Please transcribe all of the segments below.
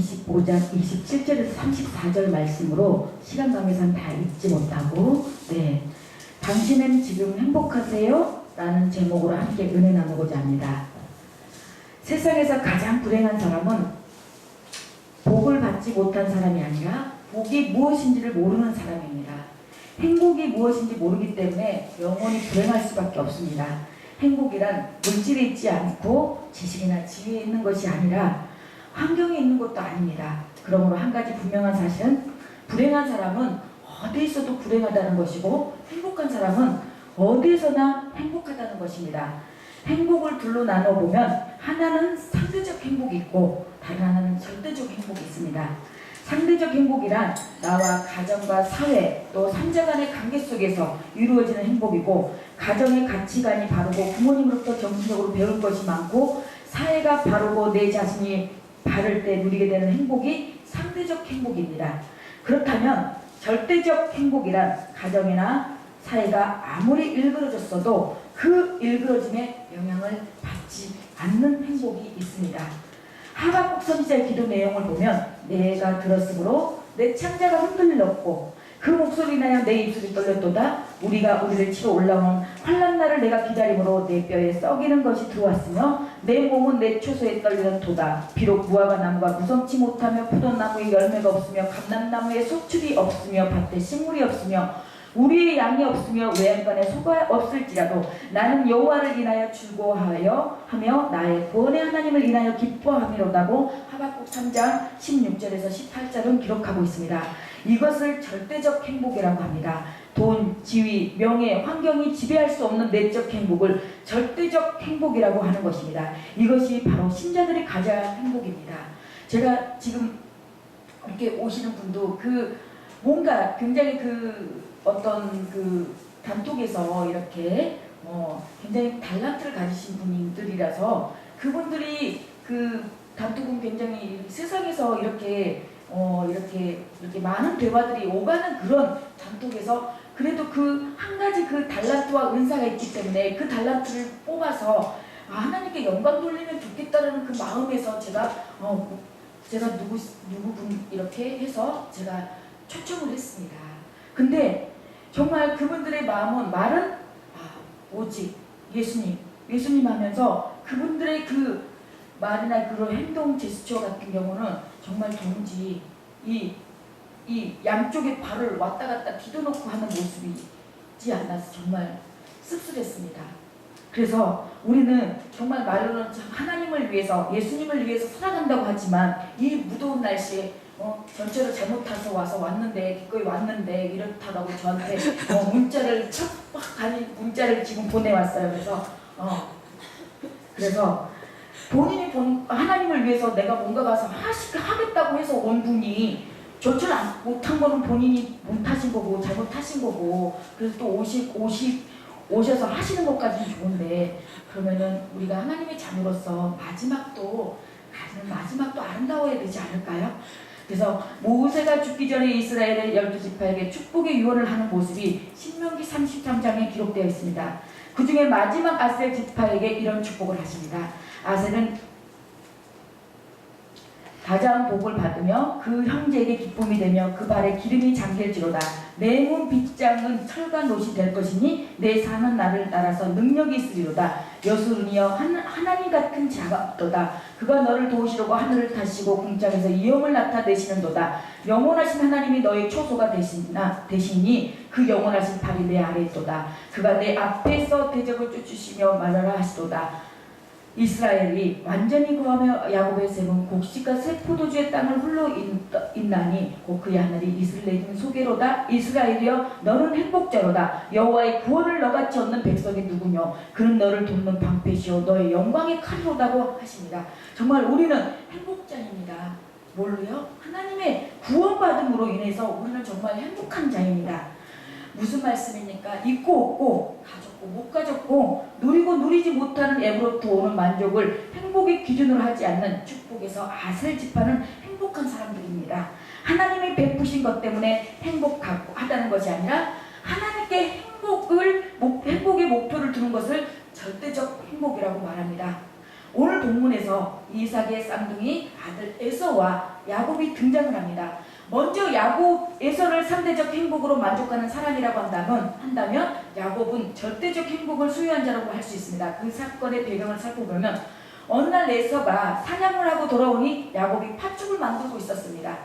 25장 27절에서 34절 말씀으로 시간 관계상 다 읽지 못하고 네 당신은 지금 행복하세요? 라는 제목으로 함께 은혜 나누고자 합니다. 세상에서 가장 불행한 사람은 복을 받지 못한 사람이 아니라 복이 무엇인지를 모르는 사람입니다. 행복이 무엇인지 모르기 때문에 영원히 불행할 수밖에 없습니다. 행복이란 물질에 있지 않고 지식이나 지위에 있는 것이 아니라 환경에 있는 것도 아닙니다. 그러므로 한 가지 분명한 사실은 불행한 사람은 어디 있어도 불행하다는 것이고 행복한 사람은 어디에서나 행복하다는 것입니다. 행복을 둘로 나눠 보면 하나는 상대적 행복이 있고 다른 하나는 절대적 행복이 있습니다. 상대적 행복이란 나와 가정과 사회 또 삼자 간의 관계 속에서 이루어지는 행복이고 가정의 가치관이 바르고 부모님으로부터 정신적으로 배울 것이 많고 사회가 바르고 내 자신이 바를 때 누리게 되는 행복이 상대적 행복입니다. 그렇다면 절대적 행복이란 가정이나 사회가 아무리 일그러졌어도 그 일그러짐에 영향을 받지 않는 행복이 있습니다. 하박국 선지자의 기도 내용을 보면 내가 들었으므로 내 창자가 흔들렸고 그 목소리 나여 내 입술이 떨렸도다 우리가 우리를 치러 올라온 환란 날을 내가 기다림으로 내 뼈에 썩이는 것이 들어왔으며 내 몸은 내 초소에 떨리는 도다 비록 무화과 나무가 무성치 못하며 포도나무에 열매가 없으며 감람나무에 소출이 없으며 밭에 식물이 없으며 우리의 양이 없으며 외양간에 소가 없을지라도 나는 여호와를 인하여 즐거워하여 하며 나의 구원의 하나님을 인하여 기뻐함이로다고 하박국 3장 16절에서 18절은 기록하고 있습니다. 이것을 절대적 행복이라고 합니다. 돈, 지위, 명예, 환경이 지배할 수 없는 내적 행복을 절대적 행복이라고 하는 것입니다. 이것이 바로 신자들이 가져야 할 행복입니다. 제가 지금 이렇게 오시는 분도 그 뭔가 굉장히 그 어떤 그 단톡에서 이렇게 어 굉장히 달란트를 가지신 분들이라서 그분들이 그 단톡은 굉장히 세상에서 이렇게 어 이렇게 이렇게 많은 대화들이 오가는 그런 단톡에서 그래도 그 한 가지 그 달란트와 은사가 있기 때문에 그 달란트를 뽑아서 아, 하나님께 영광 돌리면 좋겠다라는 그 마음에서 제가 어 제가 누구 누구분 이렇게 해서 제가 초청을 했습니다. 근데 정말 그분들의 마음은 말은 아, 오직 예수님, 예수님 하면서 그분들의 그 말이나 그런 행동 제스처 같은 경우는 정말 도무지 이, 이 양쪽에 발을 왔다 갔다 뒤도놓고 하는 모습이 있지 않아서 정말 씁쓸했습니다. 그래서 우리는 정말 말로는 참 하나님을 위해서 예수님을 위해서 살아간다고 하지만 이 무더운 날씨에 어, 전철을 잘못 타서 와서 왔는데 기꺼이 왔는데 이렇다라고 저한테 어, 문자를 척박한 문자를 지금 보내왔어요. 그래서 어, 그래서 본인이 본 하나님을 위해서 내가 뭔가 가서 하겠다고 해서 온 분이 안- 못한 거는 본인이 못하신 거고 잘못하신 거고 그래서 또 오시 오시 오셔서 하시는 것까지는 좋은데 그러면은 우리가 하나님의 자녀로서 마지막도 마지막도 아름다워야 되지 않을까요? 그래서 모세가 죽기 전에 이스라엘의 열두 지파에게 축복의 유언을 하는 모습이 신명기 33장에 기록되어 있습니다. 그 중에 마지막 아셀 지파에게 이런 축복을 하십니다. 아셀은 가장 복을 받으며 그 형제에게 기쁨이 되며 그 발에 기름이 잠길지로다. 내 몸 빗장은 철과 노시 될 것이니 내 사는 날을 따라서 능력이 있으리로다. 여수르니여 한, 하나님 같은 자가 없도다. 그가 너를 도우시려고 하늘을 타시고 궁창에서 이영을 나타내시는도다. 영원하신 하나님이 너의 초소가 되시나 되시니 그 영원하신 팔이 내 아래에 있도다. 그가 내 앞에서 대적을 쫓으시며 말하라 하시도다. 이스라엘이 완전히 거하며 야곱의 셈은 곡식과 새 포도주의 땅을 있- 있나니 곧 그의 하늘이 내준 소개로다. 이스라엘이여 너는 행복자로다. 여호와의 구원을 너같이 얻는 백성이 누구며 그는 너를 돕는 방패시오 너의 영광의 칼이로다고 하십니다. 정말 우리는 행복자입니다. 뭘로요? 하나님의 구원받음으로 인해서 우리는 정말 행복한 자입니다 무슨 말씀입니까? 있고 없고 가졌고 못 가졌고 누리고 누리지 못하는 앱으로부터 오는 만족을 행복의 기준으로 하지 않는 축복에서 아셀 지파는 행복한 사람들입니다. 하나님이 베푸신 것 때문에 행복하다는 것이 아니라 하나님께 행복을 목- 행복의 목표를 두는 것을 절대적 행복이라고 말합니다. 오늘 본문에서 이삭의 쌍둥이 아들 에서와 야곱이 등장을 합니다. 먼저 야곱 에서를 상대적 행복으로 만족하는 사람이라고 한다면 한다면 야곱은 절대적 행복을 소유한 자라고 할 수 있습니다. 그 사건의 배경을 살펴보면 어느 날 에서가 사냥을 하고 돌아오니 야곱이 팥죽을 만들고 있었습니다.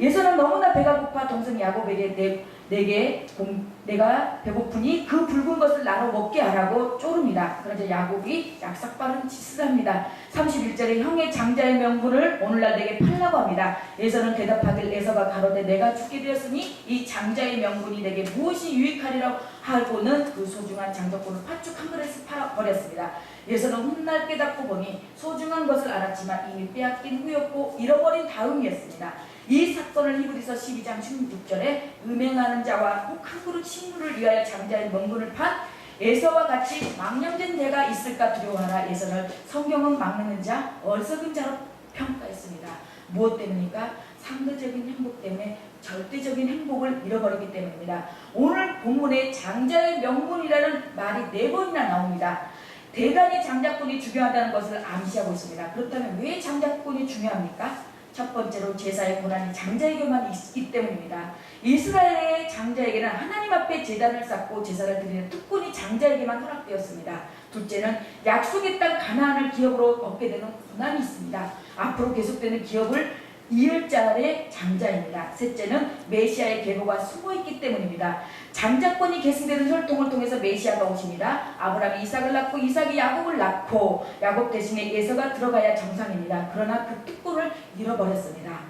에서는 너무나 배가 고파 동생 야곱에게 내, 내게 공- 내가 배고프니 그 붉은 것을 나눠 먹게 하라고 쪼릅니다. 그러자 야곱이 약삭빠른 짓을 합니다. 31절에 형의 장자의 명분을 오늘날 내게 팔라고 합니다. 에서는 대답하길 에서가 가로되 내가 죽게 되었으니 이 장자의 명분이 내게 무엇이 유익하리라 하고는 그 소중한 장자권을 팥죽 한 그릇을 팔아버렸습니다. 에서는 훗날 깨닫고 보니 소중한 것을 알았지만 이미 빼앗긴 후였고 잃어버린 다음이었습니다. 이 사건을 히브리서 12장 16절에 음행하는 자와 혹한 그릇 식물을 위하여 장자의 명분을 판 에서와 같이 망령된 자가 있을까 두려워하라 에서를 성경은 망령된 자, 어리석은 자로 평가했습니다. 무엇 때문입니까? 상대적인 행복 때문에 절대적인 행복을 잃어버리기 때문입니다. 오늘 본문에 장자의 명분이라는 말이 네 번이나 나옵니다. 대단히 장자권이 중요하다는 것을 암시하고 있습니다. 그렇다면 왜 장자권이 중요합니까? 첫 번째로 제사의 고난이 장자에게만 있기 때문입니다. 이스라엘의 장자에게는 하나님 앞에 제단을 쌓고 제사를 드리는 특권이 장자에게만 허락되었습니다. 둘째는 약속의 땅 가나안을 기업으로 얻게 되는 고난이 있습니다. 앞으로 계속되는 기업을 이을 자의 장자입니다. 셋째는 메시아의 계보가 숨어있기 때문입니다. 장자권이 계승되는 혈통을 통해서 메시아가 오십니다. 아브라함이 이삭을 낳고 이삭이 야곱을 낳고 야곱 대신에 예서가 들어가야 정상입니다. 그러나 그 특권을 잃어버렸습니다.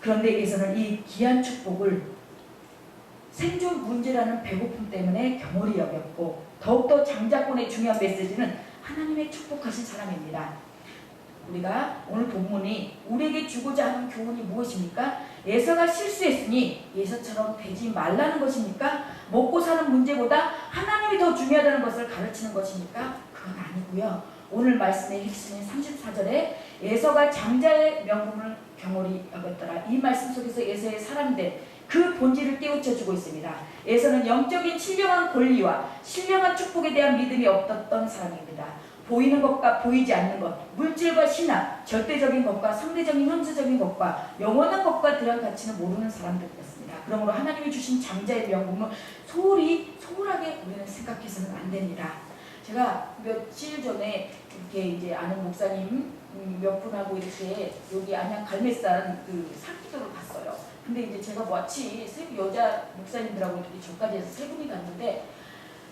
그런데 예서는 이 귀한 축복을 생존 문제라는 배고픔 때문에 경홀히 여겼고 더욱더 장자권의 중요한 메시지는 하나님의 축복하신 사람입니다. 우리가 오늘 본문이 우리에게 주고자 하는 교훈이 무엇입니까? 예서가 실수했으니 예서처럼 되지 말라는 것입니까? 먹고 사는 문제보다 하나님이 더 중요하다는 것을 가르치는 것입니까? 그건 아니고요. 오늘 말씀의 핵심인 34절에 예서가 장자의 명분을 경홀히 여겼더라. 이 말씀 속에서 예서의 사람들 그 본질을 깨우쳐주고 있습니다. 예서는 영적인 신령한 권리와 신령한 축복에 대한 믿음이 없었던 사람입니다. 보이는 것과 보이지 않는 것, 물질과 신앙, 절대적인 것과 상대적인 형세적인 것과 영원한 것과 대한 가치는 모르는 사람들이었습니다. 그러므로 하나님이 주신 장자의 명분을 소홀히 소홀하게 우리는 생각해서는 안 됩니다. 제가 며칠 전에 이렇게 이제 아는 목사님 음, 몇 분하고 이렇게 여기 안양 갈매산 그 산기도를 갔어요. 근데 이제 제가 마치 세 여자 목사님들하고 이렇게 저까지 해서 세 분이 갔는데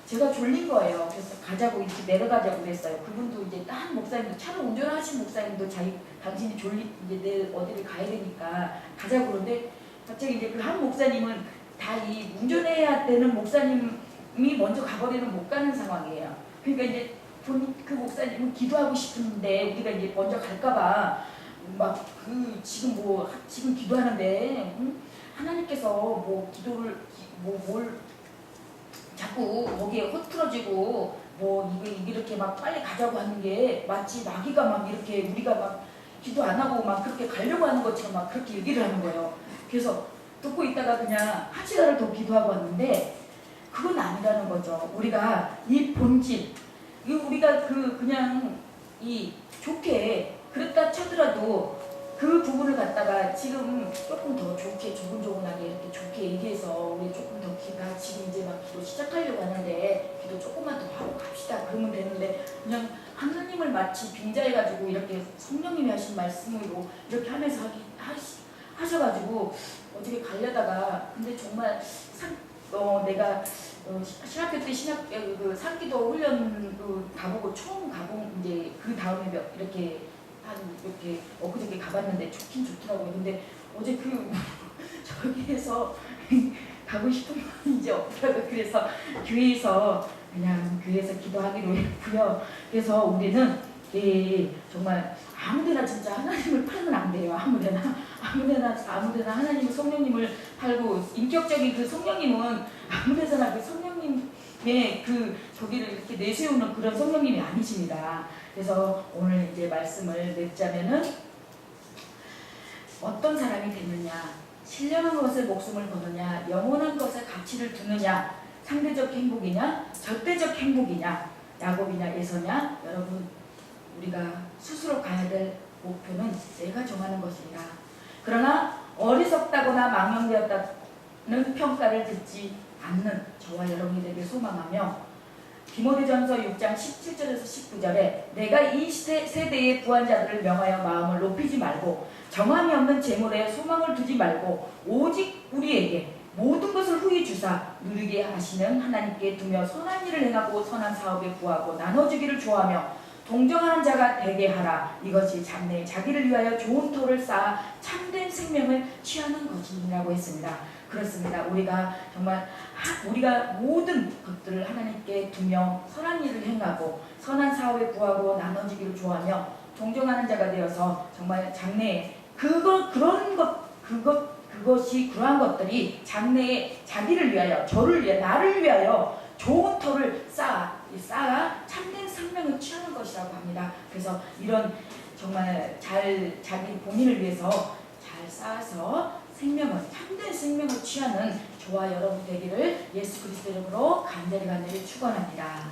제가 졸린 거예요. 그래서 가자고 이렇게 내려가자고 그랬어요. 그분도 이제 딴 목사님도 차를 운전하신 목사님도 자기 당신이 졸리 이제 내일 어디를 가야 되니까 가자고 그러는데 갑자기 이제 그 한 목사님은 다 이 운전해야 되는 목사님이 먼저 가버리면 못 가는 상황이에요. 그러니까 이제 본그 목사님은 기도하고 싶은데 우리가 이제 먼저 갈까봐 막 그 지금 뭐 하- 지금 기도하는데 응? 하나님께서 뭐 기도를 뭐 뭘 자꾸 거기에 흐트러지고 뭐 이게 이렇게 막 빨리 가자고 하는 게 마치 마귀가 막 이렇게 우리가 막 기도 안 하고 막 그렇게 가려고 하는 것처럼 막 그렇게 얘기를 하는 거예요. 그래서 듣고 있다가 그냥 한 시간을 더 기도하고 왔는데 그건 아니라는 거죠. 우리가 이 본질, 이 우리가 그 그냥 이 좋게 그랬다 쳐더라도 그 부분을 갖다가 지금 조금 더 좋게 조근조근하게 이렇게 좋게 얘기해서 우리 조금 더 기가 지금 이제 막 기도 시작하려고 하는데 기도 조금만 더 하고 갑시다. 그러면 되는데 그냥 하나님을 마치 빙자해가지고 이렇게 성령님이 하신 말씀으로 이렇게 하면서 하기 하시, 하셔가지고 어떻게 가려다가 근데 정말 상, 어, 내가 어, 시- 신학교 때 신학 그, 그 산기도 훈련 그 가보고 처음 가본 이제 그 다음에 몇- 이렇게 한 이렇게 엊그저께 가봤는데 좋긴 좋더라고요. 근데 어제 그 저기에서 가고 싶은 마음이 이제 없더라고요. 그래서 교회에서 그냥 교회에서 기도하기로 했고요. 그래서 우리는 예, 정말 아무데나 진짜 하나님을 팔면 안 돼요. 아무데나 아무데나 아무데나 하나님을 성령님을 팔고 인격적인 그 성령님은 아무데나 그 성령 님의 그 저기를 이렇게 내세우는 그런 성령님이 아니십니다. 그래서 오늘 이제 말씀을 맺자면은 어떤 사람이 되느냐, 신령한 것에 목숨을 거느냐, 영원한 것에 가치를 두느냐, 상대적 행복이냐, 절대적 행복이냐, 야곱이냐, 예서냐, 여러분 우리가 스스로 가야 될 목표는 내가 정하는 것이라. 그러나 어리석다거나 망령되었다는 평가를 듣지 않는 저와 여러분이 되길 소망하며 디모데전서 6장 17절에서 19절에 내가 이 시대, 세대의 부한자들을 명하여 마음을 높이지 말고 정함이 없는 재물에 소망을 두지 말고 오직 우리에게 모든 것을 후히 주사 누리게 하시는 하나님께 두며 선한 일을 행하고 선한 사업에 구하고 나눠주기를 좋아하며 동정하는 자가 되게 하라 이것이 장래에 자기를 위하여 좋은 터를 쌓아 참된 생명을 취하는 것이라고 했습니다. 그렇습니다. 우리가 정말 하- 우리가 모든 것들을 하나님께 두며 선한 일을 행하고 선한 사업에 구하고 나눠주기를 좋아하며 동정하는 자가 되어서 정말 장래에 그거 그런 것 그것 그것이 그러한 것들이 장래에 자기를 위하여 저를 위하여 나를 위하여 좋은 터를 쌓아 이 쌓아 참된 생명을 취하는 것이라고 합니다. 그래서 이런 정말 잘 자기 본인을 위해서 잘 쌓아서 생명을 참된 생명을 취하는 저와 여러분 되기를 예수 그리스도 이름으로 간절히 간절히 축원합니다.